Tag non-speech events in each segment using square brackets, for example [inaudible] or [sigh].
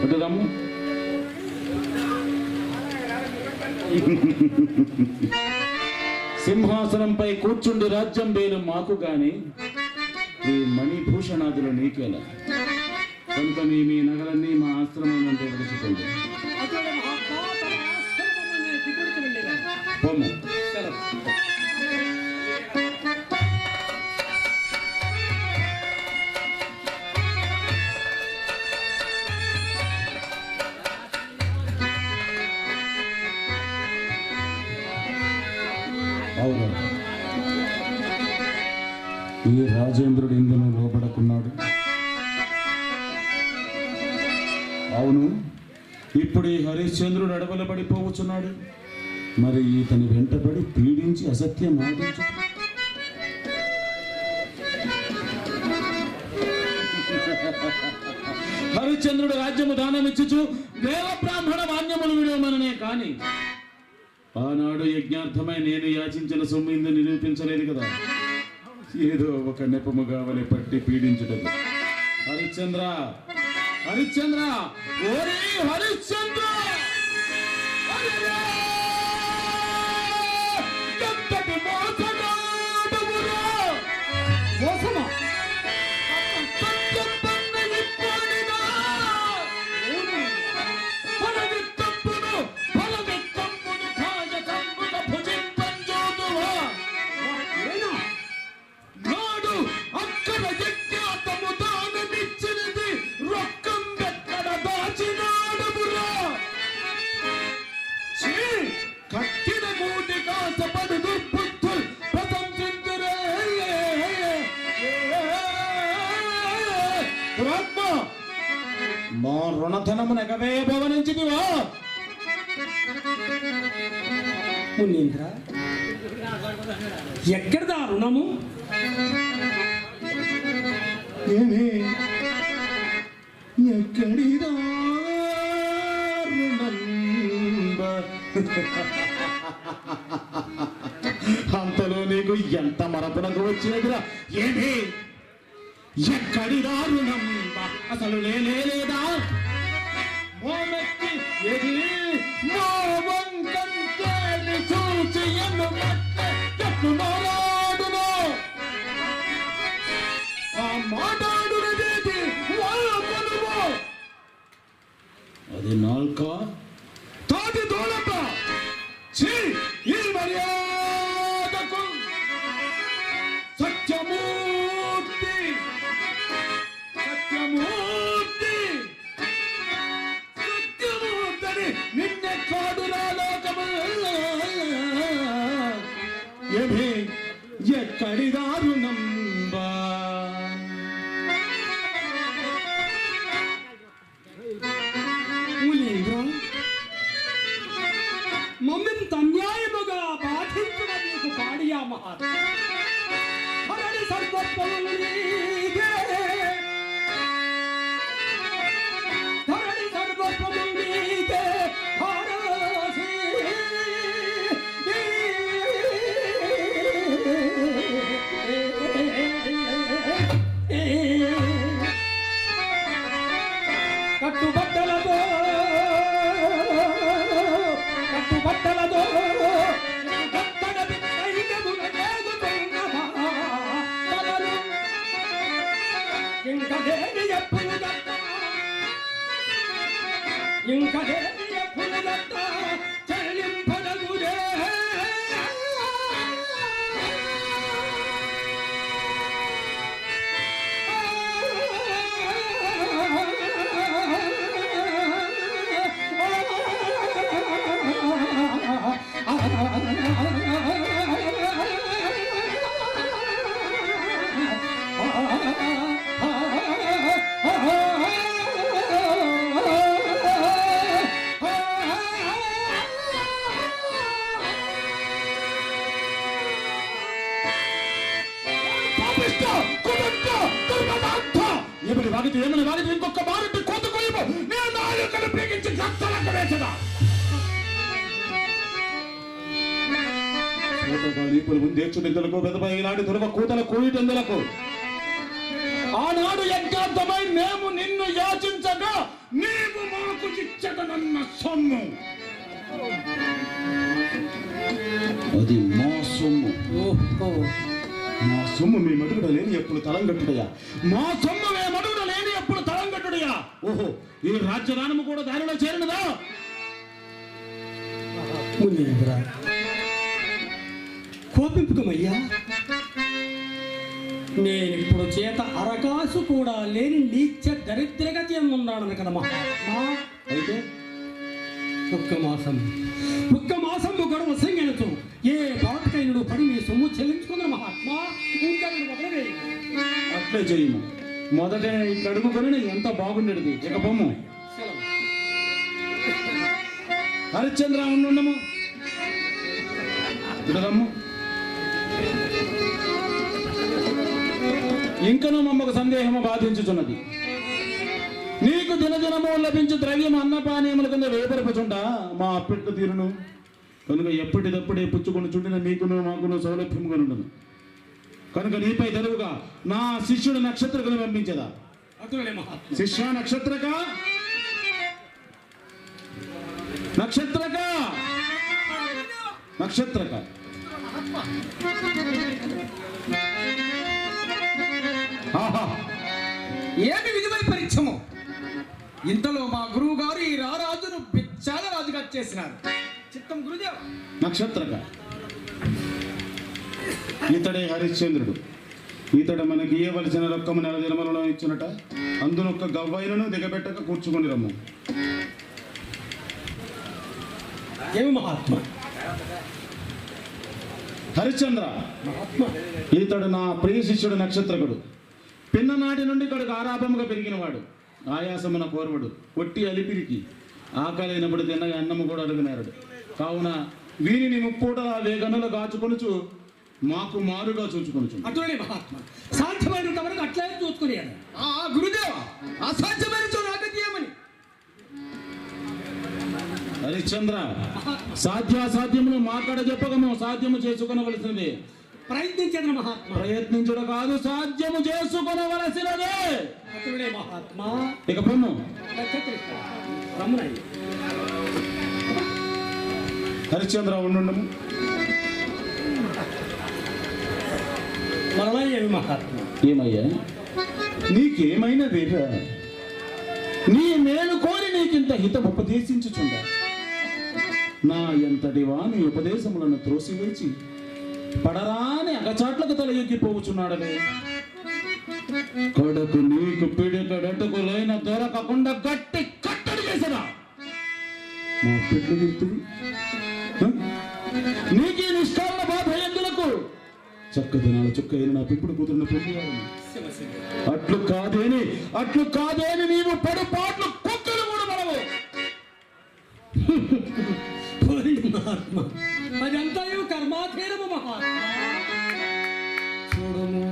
వద్దుదమ్ము సింహాసనంపై కూర్చుండి రాజ్యం వేలు మాకు గాని ఈ మణిభూషణాదులు నీకేలా కనుక మీ మీ నగలన్నీ మా ఆశ్రమం నుండి విడిచిపోండి పొమ్ము అవును. ఈ రాజేంద్రుడు ఇందును లోపడుకున్నాడు అవును ఇప్పుడు ఈ హరిశ్చంద్రుడు అడవుల పడిపోవచ్చున్నాడు మరి ఇతని వెంటబడి పీడించి అసత్యం ఆడించు. హరిశ్చంద్రుడు రాజ్యము దానమిచ్చుచు దేవ బ్రాహ్మణ మాన్యములు విడవమననే కాని ఆనాడు యజ్ఞార్థమై నేను యాచించిన సొమ్ము ఇందు నిరూపించలేదు కదా. ఏదో ఒక నెపము వలె పట్టి పీడించుటకు. హరిశ్చంద్ర! హరిశ్చంద్ర! ఓరే హరిశ్చంద్ర! మా రుణధనమును ఎగవే భవనించిదివా మునీంద్ర ఎక్కడదా రుణము? ఏమి? ఎక్కడిదా అంతలో నీకు ఎంత మరపునకు వచ్చినదిరా? ఏమి? ఎక్కడిదా రుణం? అసలు లేనే లేదా? మోమెత్తి ఎది మోవంకంకేని చూచి ఎన్ను మట్టె ఎట్లు మారాడునో ఆ మాట్లాడునదేది? వాళ్ళనుభో అది నాల్క? ఏమి ఎక్కడి ああああ ఆనాడు యజ్ఞార్థమై మేము నిన్ను యాచించగా నీవు మా సొమ్ము. అది మా సొమ్ము. ఓహో. మా సొమ్ము మీ మడుగుడ లేని ఎప్పుడు తలం కట్టుడయా? మా సొమ్ము మే మడుగుడ లేని ఎప్పుడు తలం కట్టుడయా? ఓహో ఈ రాజ్యదానము కూడా దానిలో చేరినదా? మునీంద్ర నేను ఇప్పుడు చేత అరకాసు కూడా లేని నీచ దరిద్రగతి ఉన్నాను కదా అయితే ఒక్క మాసం ఒక్క మాసం గొడవ సంగెనచు ఏ బాటకైనడు పడి మీ సొమ్ము చెల్లించుకున్న మహాత్మా? ఇంకా అట్లే చేయము. మొదట ఈ కడుగు కొని ఎంత బాగుండేది. ఇక బొమ్ము. హరిశ్చంద్ర ఉండుండము ఇడదమ్ము ఇంకనూ మమ్మకు సందేహము బాధించుచున్నది. నీకు దినదినము లభించు ద్రవ్యం అన్నపానీయముల కింద వేపరపచుంట మా అప్పెట్టు తీరును. కనుక ఎప్పటిదప్పుడే పుచ్చుకొని చుండిన నీకును మాకును సౌలభ్యముగా ఉండదు కనుక నీపై తరువుగా నా శిష్యుడు నక్షత్రకుని పంపించదా శిష్య నక్షత్రక? నక్షత్రక? నక్షత్రక? ఏమి విలువై పరీక్షము ఇంతలో మా గురువు గారు ఈ రారాజును బిచ్చాల రాజుగా చేసినారు. చిత్తం గురుదేవ. నక్షత్రక. ఇతడే హరిశ్చంద్రుడు. ఇతడు మనకి ఇయ్యవలసిన రొక్కము నెల దినములలో ఇచ్చినట. అందునొక్క గవ్వైనను దిగబెట్టక కూర్చుకొని రమ్ము. ఏమి మహాత్మా? హరిశ్చంద్ర. మహాత్మా. ఇతడు నా ప్రియ శిష్యుడు నక్షత్రకుడు. పిన్ననాటి నుండి ఇక్కడికి ఆరాపముగా పెరిగినవాడు. ఆయాసమున కోరవడు. ఒట్టి అలిపిరికి ఆకలైనప్పుడు తిన్న అన్నము కూడా అడుగునారు కావున వీనిని ముప్పూటల వేగనులు గాచుకొనుచు మాకు మారుగా చూచుకొనుచు. అతులే మహాత్మా. సాధ్యమైనంత వరకు అట్లే చూసుకునేయాలి ఆ గురుదేవ అసాధ్యమైన నాగతీయమని హరిశ్చంద్ర సాధ్యాసాధ్యములు మాట్లాడ చెప్పగము సాధ్యము చేసుకొనవలసినది. ప్రయత్నించేది మహాత్మా. ప్రయత్నించుడు కాదు సాధ్యము చేసుకొనవలసినదే. మహాత్మా. ఇక రమ్మనయ్య హరిశ్చంద్ర ఉండుండము మరలా ఏమి మహాత్మా. ఏమయ్యా? నీకేమైనా నీ మేలు కోరి నీకింత హితం ఉపదేశించుచుండ. నా ఎంతటి వాని ఉపదేశములను త్రోసివేచి పడరాని అగచాట్లకు తల ఎక్కిపోవచ్చున్నాడనే. కొడుకు నీకు పిడికడటుకు లేన దొరకకుండా గట్టి కట్టడి మా పెట్లు గుర్తువి నీకే నిష్కారణ బాధ ఎందులకు? చక్కదనాల చుక్క అయిన నా పెంపుడు కూతురున్న పెళ్ళి అట్లు కాదేని అట్లు కాదేని నీవు పడుపాట్లు కుక్కలు కూడా మనవు [laughs] మహాత్మా అదంతా ఏమి కర్మాధీనము మహాత్మా చూడము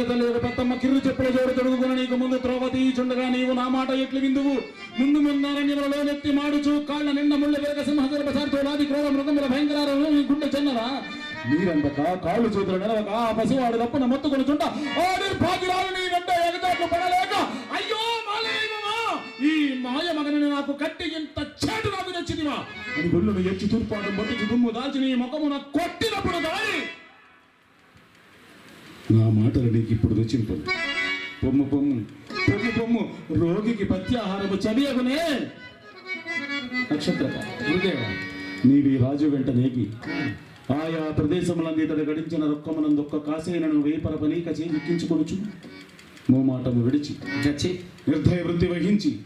పెద్దమ్మ కిర్రు చెప్పుల జోడు తొడుగుకుని నీకు ముందు త్రోవ తీయుచుండగా నీవు నా మాట ఎట్లు విందువు? ముందు ముందారణ్యములలో నెత్తి మాడుచు కాళ్ళ నిన్న ముళ్ళ వెరక సింహసర నాది క్రోధ మృగముల భయంకర నీ గుండె చెన్నరా? నీరందక కాళ్ళు చేతులు నెలవక ఆ పసివాడు తప్పున మొత్తుకొని చుంట ఆడి భాగ్యరాలు నీ వెంట ఎగతాట్లు పడలేక అయ్యో మాలదైవమా ఈ మాయ మగని నాకు కట్టి ఇంత చేటు నాకు తెచ్చిదివా? అని గుళ్ళను ఎచ్చి తూర్పాటు మొత్తికి దుమ్ము దాల్చి నీ ముఖమున కొట్టి నా మాటలు నీకు ఇప్పుడు రుచింపు పొమ్ము పొమ్ము పొమ్ము పొమ్ము. రోగికి పత్యాహారము చదియగునే. నక్షత్రక గురుదేవ నీవి రాజు వెంట నేగి. ఆయా ప్రదేశములందు ఇతడు గడించిన రొక్కమునందొక్క కాసేనను వేపర పనీక చేజిక్కించుకొనుచు మోమాటము విడిచి. జచ్చి నిర్దయ వృత్తి వహించి.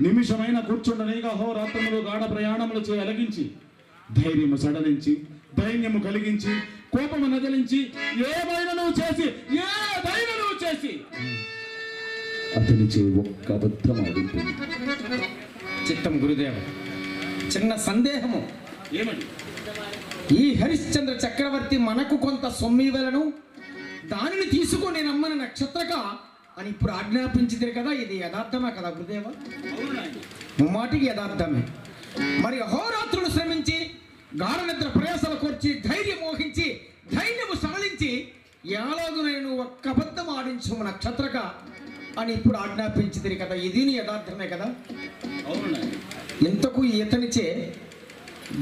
నిమిషమైన కూర్చుండనేగా హోరాత్రములు గాఢ ప్రయాణములు చే అలగించి. ధైర్యము సడలించి ధైర్యము కలిగించి కోపము నదిలించి ఏమైనను చేసి ఏ దైనను చేసి. అతని చే ఒక్క అబద్ధం ఆడుతుంది చిత్తం గురుదేవ చిన్న సందేహము. ఏమని ఈ హరిశ్చంద్ర చక్రవర్తి మనకు కొంత సొమ్మివలను దానిని తీసుకొని నమ్మన నక్షత్రక అని ఇప్పుడు ఆజ్ఞాపించింది కదా ఇది యథార్థమే కదా గురుదేవ? ముమ్మాటికి యథార్థమే. మరి అహోరాత్రులు శ్రమించి గాఢ నిద్ర ప్రయాసాలు కూర్చి ధైర్యం మోహించి ధైర్యము సడలించి ఎలాగూ నేను ఒక్క అబద్ధం ఆడించము నక్షత్రక అని ఇప్పుడు ఆజ్ఞాపించింది కదా. ఇది నీ యథార్థమే కదా? ఇంతకు ఇతనిచే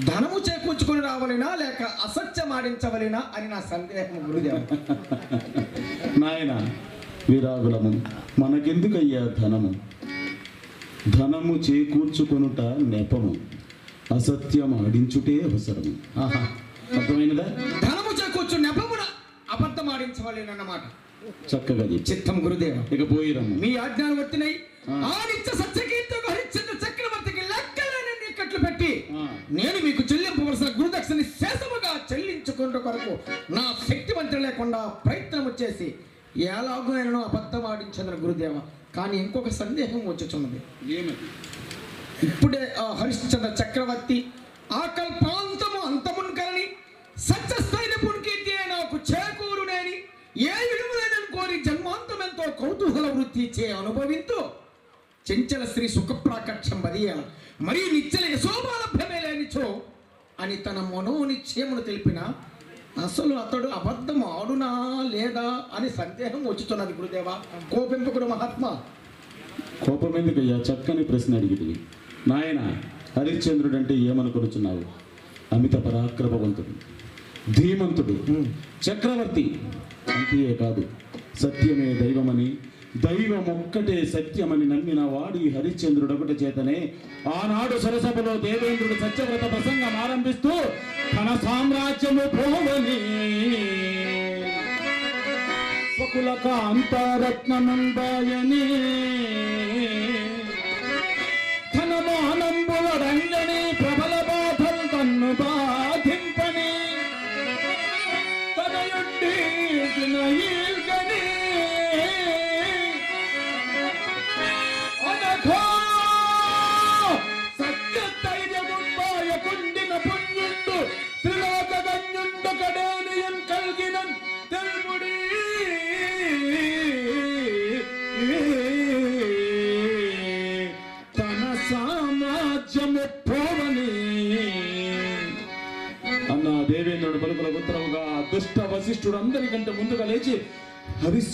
ధనము చేకూర్చుకొని రావలేనా లేక అసత్యం ఆడించవలేనా అని నా సందేహం గురుదేవ. [laughs] నాయన విరాగులము మనకెందుకయ్యా ధనము? ధనము చేకూర్చుకొనుట నెపము. అసత్యం ఆడించుటే అవసరము ఆహా అర్థమైనదా ధనము చేకూర్చు నెపమున అబద్ధం ఆడించవలేనన్నమాట. చక్కగా చిత్తం గురుదేవ ఇక పోయిరమ్ము మీ ఆజ్ఞాలు వచ్చినాయి ఆ. ఆ నిత్య సత్యకీర్తకు హరిశ్చంద్ర చక్రవర్తికి లెక్కలేని కట్లు పెట్టి. నేను మీకు చెల్లింపవలసిన గురుదక్షిణని శేషముగా చెల్లించుకున్న కొరకు నా శక్తివంతులు లేకుండా ప్రయత్నం చేసి ఎలాగో నేను అబద్ధం ఆడించదను గురుదేవ. కానీ ఇంకొక సందేహం వచ్చుచున్నది. ఏమది ఇప్పుడే ఆ హరిశ్చంద్ర చక్రవర్తి ఆకల్పాంతము కల్పాంతము అంతమున్ కలని సత్యస్థైన కీర్తి నాకు చేకూరునేని ఏ విడుములేనని కోరి జన్మాంతమెంతో కౌతూహల వృత్తి చే అనుభవింతూ చెంచల శ్రీ సుఖప్రాకక్షం బదియ మరియు నిచ్చల యశోభాలభ్యమే లేనిచో అని తన మనోనిశ్చయమును తెలిపిన అసలు అతడు అబద్ధం ఆడునా లేదా అని సందేహం వచ్చుతున్నది గురుదేవ? కోపింపకుడు మహాత్మా? కోపం ఎందుకయ్యా? చక్కని ప్రశ్న అడిగింది. నాయన హరిశ్చంద్రుడు అంటే ఏమనుకొనుచున్నావు? అమిత పరాక్రమవంతుడు ధీమంతుడు చక్రవర్తి అంతే కాదు. సత్యమే దైవమని దైవం ఒక్కటే సత్యమని నమ్మిన వాడి హరిశ్చంద్రుడు ఒకటి చేతనే ఆనాడు సరసభలో దేవేంద్రుడు సత్యవ్రత ప్రసంగం ఆరంభిస్తూ తన సామ్రాజ్యము పోవని. స్వకుల కాంతారత్నమంబాయని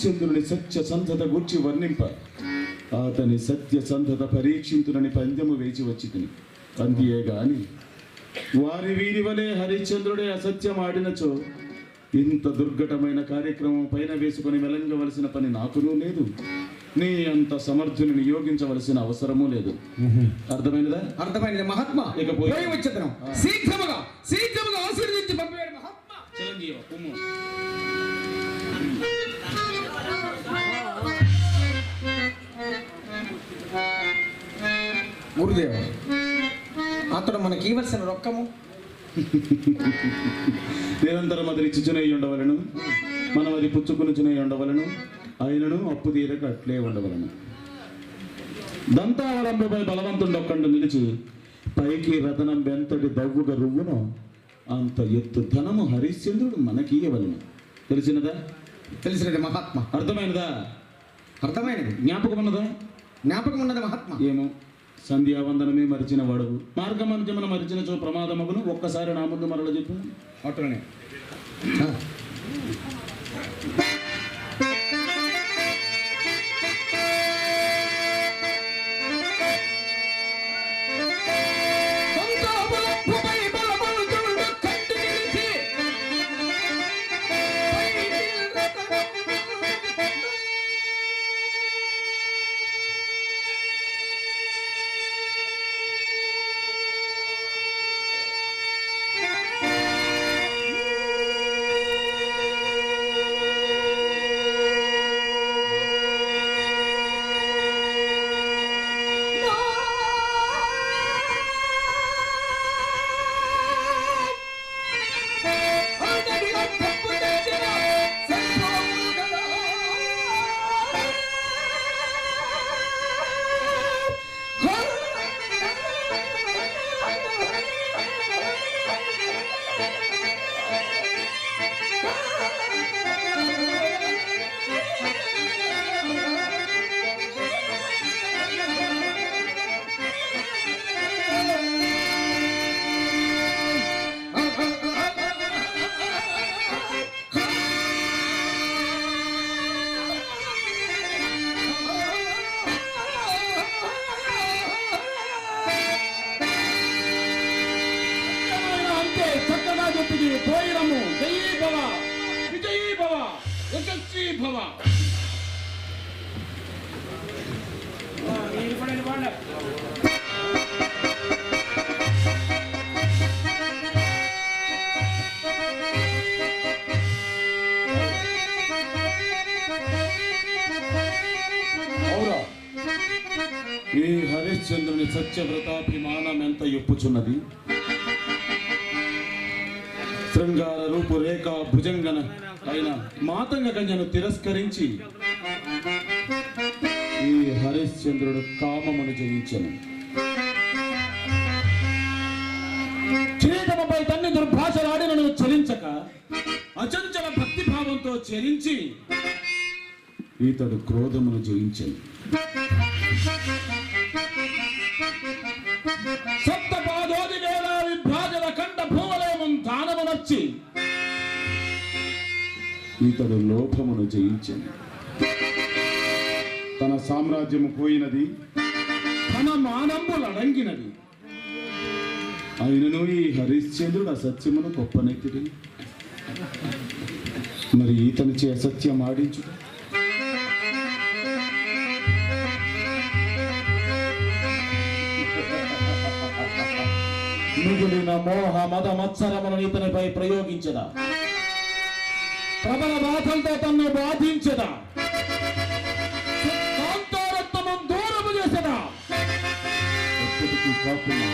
హరిశ్చంద్రుని సత్య సంధత గూర్చి వర్ణింప. అతని సత్య సంధత పరీక్షింతునని పందెము వేచి వచ్చి తిని అందియే గాని వారి వీరి వలె హరిశ్చంద్రుడే అసత్యం ఆడినచో ఇంత దుర్ఘటమైన కార్యక్రమం పైన వేసుకొని వెలంగవలసిన పని నాకునూ లేదు. నీ అంత సమర్థుని నియోగించవలసిన అవసరమూ లేదు. అర్థమైనదా? అర్థమైనది మహాత్మా. ఇక పోయి- పోయి వచ్చేద్దాం శీఘ్రముగా శీఘ్రముగా ఆశీర్వదించి పంపాడు మహాత్మా. చిరంజీవ గురుదేవ అతడు మనకి ఇవ్వాల్సిన రొక్కము? నిరంతరం అది రిచ్చుచునై ఉండవలను మనం అది పుచ్చుకునుచునై ఉండవలను ఆయనను అప్పు తీరక అట్లే ఉండవలను. దంతావలంబపై బలవంతుండొక్కండు నిలిచి పైకి రతనం వెంతటి దవ్వుగా రువ్వును అంత ఎత్తు ధనము హరిశ్చంద్రుడు మనకి ఇవ్వవలను. తెలిసినదా? తెలిసినది మహాత్మా. అర్థమైనదా? అర్థమైనది. జ్ఞాపకం ఉన్నదా జ్ఞాపకం ఉన్నది మహాత్మా. ఏమో? సంధ్యావందనమే మరిచిన వాడు. మార్గమధ్యమున మరిచిన చో ప్రమాదమగును. ఒక్కసారి నా ముందు మరల చెప్పు. అట్లనే పోయినము జయీ భవ. విజయీ భవ. యశస్వీ భవ. అవురా ఈ హరిశ్చంద్రుని సత్యవ్రతాభిమానం ఎంత ఎప్పుచున్నది? శృంగార రూపురేఖ భుజంగన అయిన మాతంగ గంజను తిరస్కరించి ఈ హరిశ్చంద్రుడు కామమును జయించను. కిరీటముపై తన్ని దుర్భాషలాడినను చలించక అచంచల భక్తిభావంతో చెరించి ఇతడు క్రోధమును జయించను. ఇతడు లోకమును జయించను. తన సామ్రాజ్యము పోయినది తన మానంబులు అడంగినది ఆయనను ఈ హరిశ్చంద్రుడు అసత్యమును గొప్పనెత్తిడి మరి ఇతనిచే అసత్యం ఆడించు మిగిలిన మోహ మద మత్సరములను ఇతనిపై ప్రయోగించదా? ప్రబల బాధలతో తన్ను బాధించదా? దూరము చేసదా? అప్పటికీ కాకుండా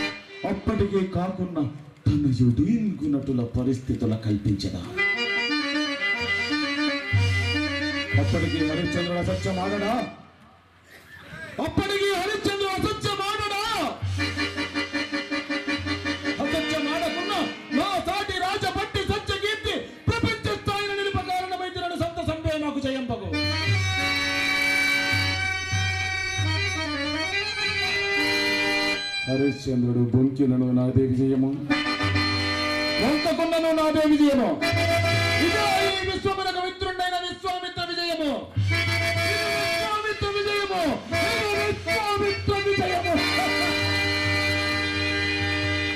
అప్పటికీ కాకుండా తను యుడింగునటుల పరిస్థితుల కల్పించదా? అప్పటికీ హరిశ్చంద్రుడు సత్యం ఆగడా అప్పటికి హరిశ్చంద్రుడు బొంకినను నాదే విజయము వంకకున్నను నాదే విజయము